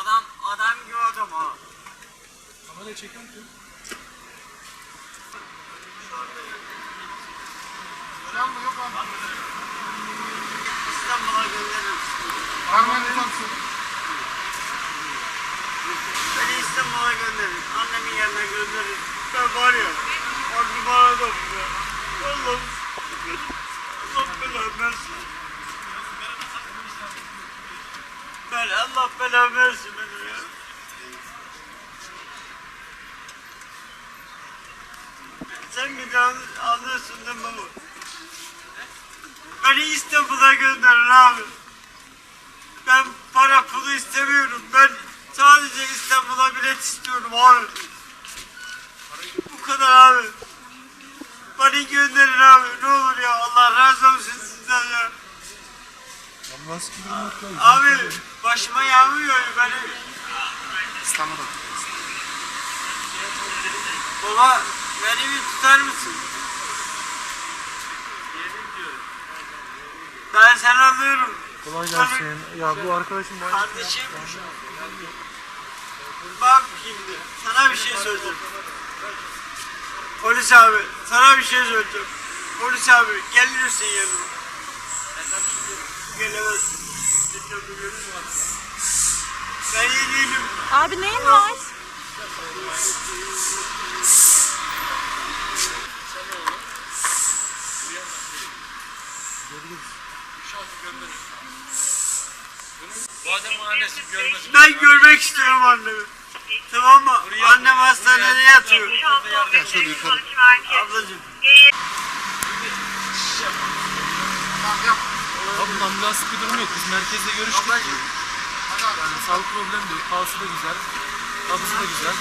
Adam, adam gördüm ha. Kamerayı çekiyor musun? Gören mi yok abi? İstanbul'a gönderir. Armen utansın. Beni İstanbul'a gönderir. Annemin yerine gönderir. Ben var ya. Aklı bana dokunuyor. Allah'ım. Allah belanı versin. Ben Allah belanı versin beni ya. Sen daha anlıyorsun değil mi baba? Beni İstanbul'a gönderin abi. Ben para pulu istemiyorum. Ben sadece İstanbul'a bilet istiyorum abi. Bu kadar abi. Beni gönderin abi. Ne olur ya. Allah razı olsun sizden ya. Ambulans gibi bir nokta. Abi başıma yağmıyor beni. İstanbul'da. Baba beni bir tutar mısın? Ben seni anlıyorum. Kolay gelsin. Ya bu arkadaşım bana... Kardeşim. Bak şimdi sana bir şey söyleyeceğim. Polis abi sana bir şey söyleyeceğim. Polis abi gelirsin yanıma. Ben iyi değilim. Abi neyin var? Ben görmek istiyorum annemi. Tamam mı? Annem hastanede yatıyor. Şöyle yukarı. Ablacığım. Tamam yap. Abi ambulans bir durum yok. Biz merkezde görüştük. Yani sağlık problemi de yok. Havası da güzel. Tadısı da güzel.